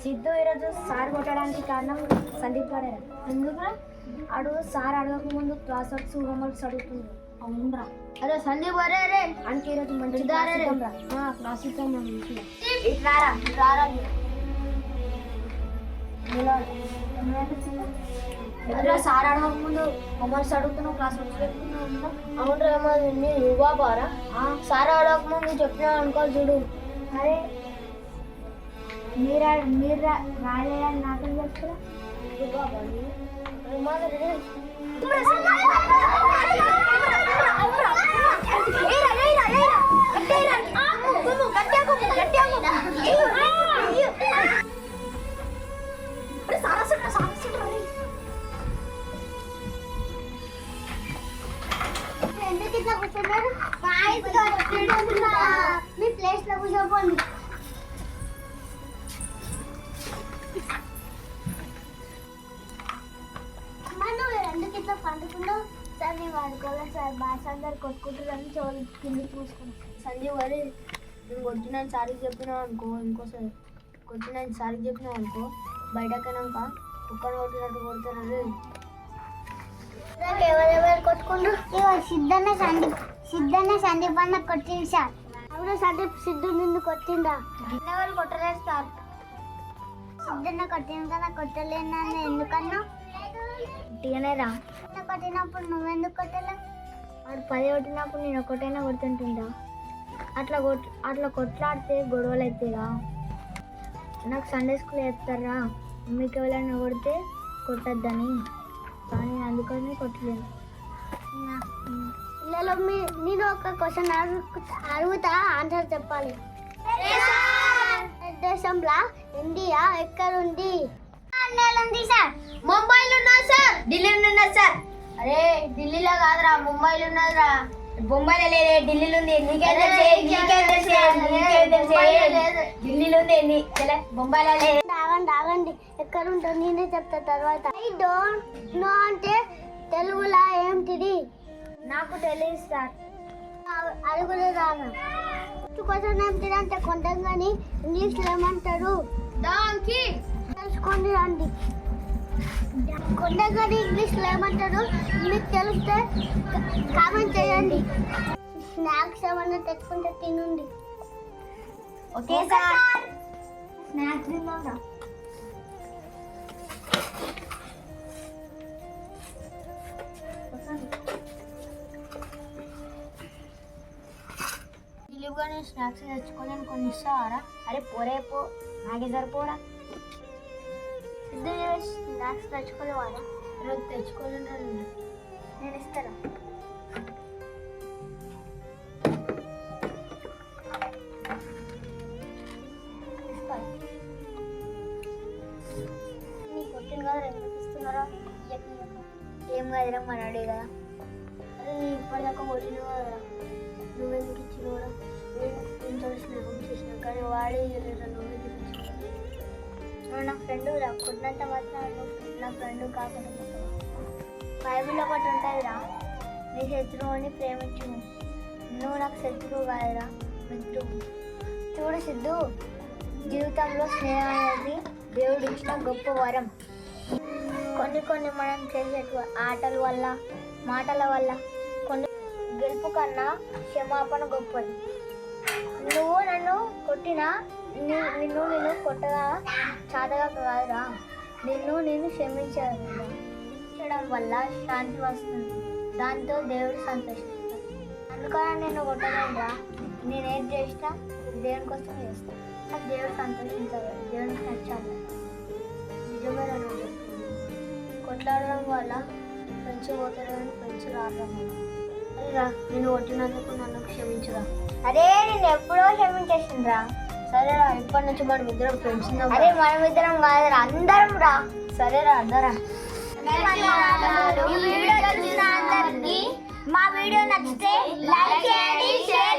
సిద్ధు ఈరోజు సార్ కొట్టడానికి కారణం సందీప్ గారే ఎందుకు అడు సార్ అడగక ముందు క్లాస్ వర్క్స్ హోంవర్క్స్ అడుగుతుంది అవునరా. అరే సందీప్ అరే అరే అంటే ఈరోజు మంచి రే. క్లాస్ ఇద్దాం మనం రారా రారా ఎదురుగా సార్ అడగక ముందు హోంవర్క్స్ అడుగుతున్నావు క్లాస్ వర్క్స్ పెట్టుకున్నావు అవునరా మరి నీ బాబారా సార్ అడగక ముందు చెప్పినా అనుకో చూడు. అరే మీరు మీరు రాలేదని నాకు చెప్తారా ఎందుకు కూర్చున్నారు మీ ప్లేస్లో కూర్చోపోండి. మనం ఎందుకు ఇట్లా పండుకున్నావు సార్ నేను పడుకోలేదు సార్ బాస్ అందరు కొట్టుకుంటారని చోటు కింద చూసుకున్నాను సంజీవ్ గారి నేను కొట్టినాను సారికి చెప్పినావు అనుకో ఇంకోసారి కొట్టిన సారికి చెప్పినావు అనుకో బయటకెళ్ళాక కుక్కను కొట్టినట్టు కొడుతున్నారు ఇగో సిద్ధన్న సందీప్ సిద్ధన్న సందీప్ అన్న కొట్టింది సార్. అవును సందీప్ సిద్ధు నిన్ను కొట్టిందా ఎవరు కొట్టలేదు సార్. సిద్ధన్న కొట్టింది కదా కొట్టలేనని ఎందుకన్నా? ఉట్టిగానే రా. సిద్ధన్న కొట్టినప్పుడు నువ్వెందుకు కొట్టలేవు వాడు పది కొట్టినప్పుడు నేను ఒకటైనా కొడుతుంటుందా అట్లా కొట్ అట్లా కొట్లాడితే గొడవలు అవుతాయిగా నాకు సండే స్కూల్ వేస్తారా మీకు ఎవరైనా కొడితే కొట్టద్దని. కానీ అందుకని కొట్టలేను పిల్లలు మీ నేను ఒక క్వశ్చన్ అడుగుతా ఆన్సర్ చెప్పాలి. దేశంలో ఇండియా ఎక్కడుంది? ఉంది సార్ ముంబైలో ఉన్నా సార్ ఢిల్లీలో ఉన్నా సార్ అరే ఢిల్లీలో కాదురా ముంబైలో ఉన్నదిరా. బొంబాయిలో లేదే ఢిల్లీలో ఉంది. నీకేం తెలిసే నీకేం తెలిసే నీకేం తెలిసే ఢిల్లీలో ఉంది నీ బొంబాయిలో లేదు. ఆగండి ఆగండి ఎక్కడ ఉంటుంది నేనే చెప్తా తర్వాత. ఐ డోంట్ నో అంటే తెలుగులో ఏంటిది? నాకు తెలియదు సార్. అడుగులు రాను క్వశ్చన్ ఏంటిది అంటే కొంటాం కానీ ఇంగ్లీష్లో ఏమంటారు? డాంకీ తెలుసుకోండి రండి. కొండగడి ఇంగ్లీష్లో ఏమంటారు? మీకు తెలిస్తే కామెంట్ చేయండి. స్నాక్స్ ఏమన్నా తెచ్చుకుంటే తినండి. ఓకే సార్ స్నాక్స్ తిన్నాం ఢిల్లీగానే స్నాక్స్ తెచ్చుకొని కొన్ని ఇస్తావారా అరే పోరే పో నాకే సరిపోరా స్నాక్స్ తెచ్చుకోలేవారా? ఈరోజు తెచ్చుకోలేను నేను ఇస్తాను నీ కదా ఎందుకు ఇస్తున్నారా ఏం కాదురా మన అడిగా కదా ఇప్పటిదాకా కొట్టిన కదరా నువ్వెందుకు ఇచ్చిన కూడా కానీ వాడే నువ్వు నా ఫ్రెండ్ రా కొన్నంత మాత్రం నా ఫ్రెండ్ కాకుండా పోతావా? బైబిల్ ఒకటి ఉంటుంది రా నీ శత్రువుని ప్రేమించు నువ్వు నాకు శత్రువు కాదురా మిత్రువు చూడు సిద్ధు జీవితంలో స్నేహం అనేది దేవుడు ఇచ్చిన గొప్ప వరం కొన్ని కొన్ని మనం చేసే ఆటల వల్ల మాటల వల్ల కొన్ని గెలుపు కన్నా క్షమాపణ గొప్పది కొట్టినా నిన్ను నేను కొట్టగా చాతగా కాదురా. నిన్ను నేను క్షమించడం వల్ల శాంతి వస్తుంది. దాంతో దేవుడు సంతోషిస్తాడు. అందుకని నేను కొట్టలేదురా నేను ఏం చేసినా దేవుని కోసం చేస్తాను దేవుడు సంతోషించాలి దేవునికి నచ్చాలి. నిజమైన నువ్వు కొట్లాడడం వల్ల పెంచిపోతారు పోతారు కానీ రావడం రావడం రా నేను కొట్టినందుకు నన్ను క్షమించురా. అరే నేను ఎప్పుడో క్షమించేసిండ్రా. సరేరా ఇప్పటి నుంచి మనం ఇద్దరం ఫ్రెండ్స్ అరే మనం ఇద్దరం కాదురా అందరం రా. సరేరా అందరా. మా వీడియో నచ్చితే లైక్ చేయండి షేర్